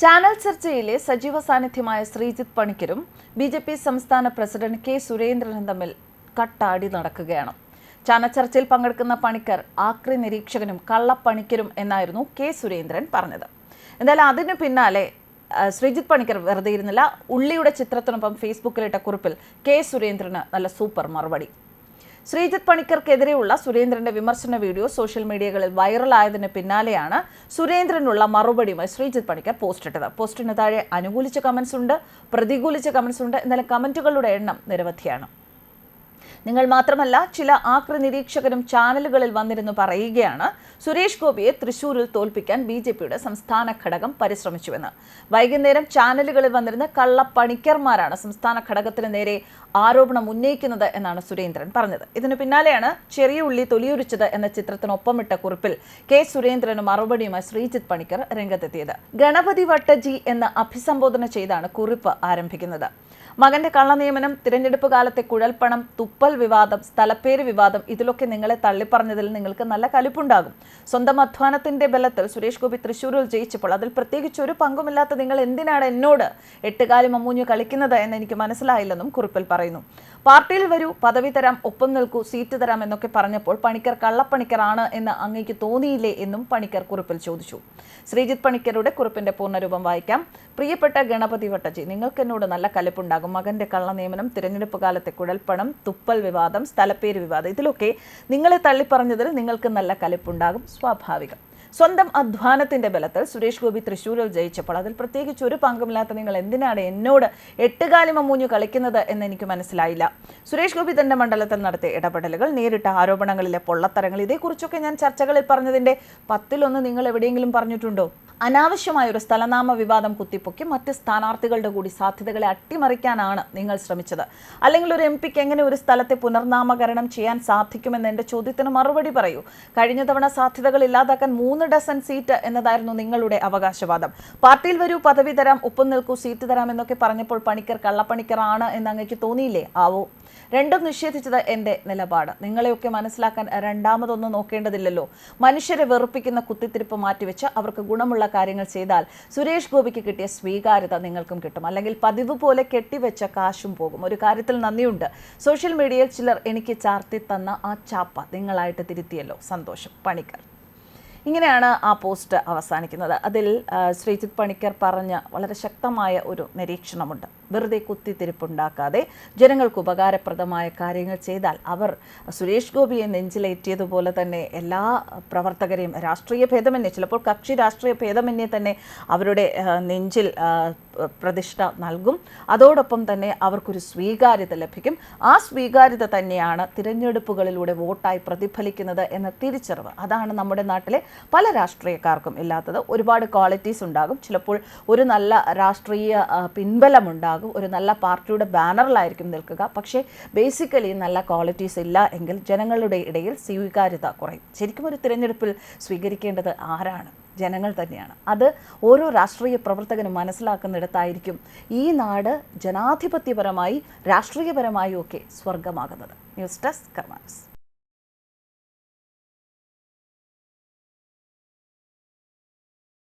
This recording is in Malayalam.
ചാനൽ ചർച്ചയിലെ സജീവ സാന്നിധ്യമായ ശ്രീജിത്ത് പണിക്കരും ബി ജെ പി സംസ്ഥാന പ്രസിഡന്റ് കെ സുരേന്ദ്രനും തമ്മിൽ കട്ടാടി നടക്കുകയാണ്. ചാനൽ ചർച്ചയിൽ പങ്കെടുക്കുന്ന പണിക്കർ ആക്രി നിരീക്ഷകനും കള്ളപ്പണിക്കരും എന്നായിരുന്നു കെ സുരേന്ദ്രൻ പറഞ്ഞത്. എന്തായാലും അതിനു പിന്നാലെ ശ്രീജിത് ശ്രീജിത്ത് പണിക്കർ വെറുതെ ഇരുന്നില്ല. ഉള്ളിയുടെ ചിത്രത്തിനൊപ്പം ഫേസ്ബുക്കിലിട്ട കുറിപ്പിൽ കെ സുരേന്ദ്രന് നല്ല സൂപ്പർ മറുപടി. ശ്രീജിത്ത് പണിക്കർക്കെതിരെയുള്ള സുരേന്ദ്രന്റെ വിമർശന വീഡിയോ സോഷ്യൽ മീഡിയകളിൽ വൈറലായതിന് പിന്നാലെയാണ് സുരേന്ദ്രനുള്ള മറുപടിയുമായി ശ്രീജിത്ത് പണിക്കർ പോസ്റ്റ് ഇട്ടത്. പോസ്റ്റിന് താഴെ അനുകൂലിച്ച കമന്റ്സ് ഉണ്ട് പ്രതികൂലിച്ച കമന്റ്സ് ഉണ്ട്. എന്നാലും കമന്റുകളുടെ എണ്ണം നിരവധിയാണ്. നിങ്ങൾ മാത്രമല്ല ചില ആക്രി നിരീക്ഷകരും ചാനലുകളിൽ വന്നിരുന്നു പറയുകയാണ് സുരേഷ് ഗോപിയെ തൃശൂരിൽ തോൽപ്പിക്കാൻ ബി ജെ പിയുടെ സംസ്ഥാന ഘടകം പരിശ്രമിച്ചുവെന്ന്. വൈകുന്നേരം ചാനലുകളിൽ വന്നിരുന്ന കള്ളപ്പണിക്കർമാരാണ് സംസ്ഥാന ഘടകത്തിന് നേരെ ആരോപണം ഉന്നയിക്കുന്നത് എന്നാണ് സുരേന്ദ്രൻ പറഞ്ഞത്. ഇതിനു പിന്നാലെയാണ് ചെറിയ ഉള്ളി തൊലിയുരിച്ചത് എന്ന ചിത്രത്തിനൊപ്പമിട്ട കുറിപ്പിൽ കെ സുരേന്ദ്രന് മറുപടിയുമായി ശ്രീജിത്ത് പണിക്കർ രംഗത്തെത്തിയത്. ഗണപതി വട്ടജി എന്ന് അഭിസംബോധന ചെയ്താണ് കുറിപ്പ് ആരംഭിക്കുന്നത്. മകന്റെ കള്ളനിയമനം തിരഞ്ഞെടുപ്പ് കാലത്തെ കുഴൽപ്പണം തുപ്പൽ വിവാദം സ്ഥലപ്പേര് വിവാദം ഇതിലൊക്കെ നിങ്ങളെ തള്ളിപ്പറഞ്ഞതിൽ നിങ്ങൾക്ക് നല്ല കലിപ്പുണ്ടാകും. സ്വന്തം അധ്വാനത്തിന്റെ ബലത്തിൽ സുരേഷ് ഗോപി തൃശ്ശൂരിൽ ജയിച്ചപ്പോൾ അതിൽ പ്രത്യേകിച്ച് ഒരു പങ്കുമില്ലാത്ത നിങ്ങൾ എന്തിനാണ് എന്നോട് എട്ടുകാലി മമ്മൂഞ്ഞു കളിക്കുന്നത് എന്ന് എനിക്ക് മനസ്സിലായില്ലെന്നും കുറിപ്പിൽ പറയുന്നു. പാർട്ടിയിൽ വരൂ പദവി തരാം ഒപ്പം നിൽക്കൂ സീറ്റ് തരാം എന്നൊക്കെ പറഞ്ഞപ്പോൾ പണിക്കർ കള്ളപ്പണിക്കറാണ് എന്ന് അങ്ങേക്ക് തോന്നിയില്ലേ എന്നും പണിക്കർ കുറിപ്പിൽ ചോദിച്ചു. ശ്രീജിത്ത് പണിക്കരുടെ കുറിപ്പിന്റെ പൂർണരൂപം വായിക്കാം. പ്രിയപ്പെട്ട ഗണപതി വട്ടജി നിങ്ങൾക്ക് എന്നോട് നല്ല കലിപ്പുണ്ടാകും. മകന്റെ കള്ള നിയമനം തിരഞ്ഞെടുപ്പ് കാലത്തെ കുഴൽപ്പണം തുപ്പൽ വിവാദം സ്ഥലപ്പേര് വിവാദം ഇതിലൊക്കെ നിങ്ങളെ തള്ളിപ്പറഞ്ഞതിൽ നിങ്ങൾക്ക് നല്ല കലിപ്പുണ്ടാകും. സ്വാഭാവികം. സ്വന്തം അധ്വാനത്തിന്റെ ബലത്തിൽ സുരേഷ് ഗോപി തൃശ്ശൂരിൽ ജയിച്ചപ്പോൾ അതിൽ പ്രത്യേകിച്ച് ഒരു പങ്കുമില്ലാത്ത നിങ്ങൾ എന്തിനാണ് എന്നോട് എട്ടുകാലി മമ്മൂഞ്ഞു കളിക്കുന്നത് എന്ന് എനിക്ക് മനസ്സിലായില്ല. സുരേഷ് ഗോപി തന്റെ മണ്ഡലത്തിൽ നടത്തിയ ഇടപെടലുകൾ നേരിട്ട ആരോപണങ്ങളിലെ പൊള്ളത്തരങ്ങൾ ഇതേക്കുറിച്ചൊക്കെ ഞാൻ ചർച്ചകളിൽ പറഞ്ഞതിന്റെ പത്തിലൊന്ന് നിങ്ങൾ എവിടെയെങ്കിലും പറഞ്ഞിട്ടുണ്ടോ? അനാവശ്യമായ ഒരു സ്ഥലനാമ വിവാദം കുത്തിപ്പൊക്കി മറ്റ് സ്ഥാനാർത്ഥികളുടെ കൂടി സാധ്യതകളെ അട്ടിമറിക്കാനാണ് നിങ്ങൾ ശ്രമിച്ചത്. അല്ലെങ്കിൽ ഒരു എം പിക്ക് എങ്ങനെ ഒരു സ്ഥലത്തെ പുനർനാമകരണം ചെയ്യാൻ സാധിക്കുമെന്ന് എന്റെ ചോദ്യത്തിന് മറുപടി പറയൂ. കഴിഞ്ഞ തവണ സാധ്യതകൾ ഇല്ലാതാക്കാൻ മൂന്ന് ഡസൻ സീറ്റ് എന്നതായിരുന്നു നിങ്ങളുടെ അവകാശവാദം. പാർട്ടിയിൽ വരൂ പദവി തരാം ഒപ്പം നിൽക്കൂ സീറ്റ് തരാം എന്നൊക്കെ പറഞ്ഞപ്പോൾ പണിക്കർ കള്ളപ്പണിക്കറാണ് എന്ന് അങ്ങേക്ക് തോന്നിയില്ലേ? ആവോ. രണ്ടും നിഷേധിച്ചത് എന്റെ നിലപാട്. നിങ്ങളെയൊക്കെ മനസ്സിലാക്കാൻ രണ്ടാമതൊന്നും നോക്കേണ്ടതില്ലല്ലോ. മനുഷ്യരെ വെറുപ്പിക്കുന്ന കുത്തിത്തിരിപ്പ് മാറ്റിവെച്ച് അവർക്ക് ഗുണമുള്ള കാര്യങ്ങൾ ചെയ്താൽ സുരേഷ് ഗോപിക്ക് കിട്ടിയ സ്വീകാര്യത നിങ്ങൾക്കും കിട്ടും. അല്ലെങ്കിൽ പതിവ് പോലെ കെട്ടിവെച്ച കാശും പോകും. ഒരു കാര്യത്തിൽ നന്ദിയുണ്ട്. സോഷ്യൽ മീഡിയയിൽ ചിലർ എനിക്ക് ചാർത്തി തന്ന ആ ചാപ്പ നിങ്ങളായിട്ട് തിരുത്തിയല്ലോ. സന്തോഷം. പണിക്കർ. ഇങ്ങനെയാണ് ആ പോസ്റ്റ് അവസാനിക്കുന്നത്. അതിൽ ശ്രീജിത് പണിക്കർ പറഞ്ഞ വളരെ ശക്തമായ ഒരു നിരീക്ഷണമുണ്ട്. വെറുതെ കുത്തിത്തിരിപ്പുണ്ടാക്കാതെ ജനങ്ങൾക്ക് ഉപകാരപ്രദമായ കാര്യങ്ങൾ ചെയ്താൽ അവർ സുരേഷ് ഗോപിയെ നെഞ്ചിലേറ്റിയതുപോലെ തന്നെ എല്ലാ പ്രവർത്തകരെയും രാഷ്ട്രീയ ഭേദമന്യേ ചിലപ്പോൾ കക്ഷി രാഷ്ട്രീയ ഭേദമന്യേ തന്നെ അവരുടെ നെഞ്ചിൽ പ്രതിഷ്ഠ നൽകും. അതോടൊപ്പം തന്നെ അവർക്കൊരു സ്വീകാര്യത ലഭിക്കും. ആ സ്വീകാര്യത തന്നെയാണ് തിരഞ്ഞെടുപ്പുകളിലൂടെ വോട്ടായി പ്രതിഫലിക്കുന്നത് എന്ന തിരിച്ചറിവ്. അതാണ് നമ്മുടെ നാട്ടിലെ പല രാഷ്ട്രീയക്കാർക്കും ഇല്ലാത്തത്. ഒരുപാട് ക്വാളിറ്റീസ് ഉണ്ടാകും. ചിലപ്പോൾ ഒരു നല്ല രാഷ്ട്രീയ പിൻബലമുണ്ടാകും. ഒരു നല്ല പാർട്ടിയുടെ ബാനറിലായിരിക്കും നിൽക്കുക. പക്ഷേ ബേസിക്കലി നല്ല ക്വാളിറ്റീസ് ഇല്ല എങ്കിൽ ജനങ്ങളുടെ ഇടയിൽ സ്വീകാര്യത കുറയും. ശരിക്കും ഒരു തിരഞ്ഞെടുപ്പിൽ സ്വീകരിക്കേണ്ടത് ആരാണ്? ജനങ്ങൾ തന്നെയാണ്. അത് ഓരോ രാഷ്ട്രീയ പ്രവർത്തകനും മനസ്സിലാക്കുന്നിടത്തായിരിക്കും ഈ നാട് ജനാധിപത്യപരമായി രാഷ്ട്രീയപരമായും ഒക്കെ സ്വർഗമാകുന്നത് ന്യൂസ് ഡെസ്ക് കർമാസ്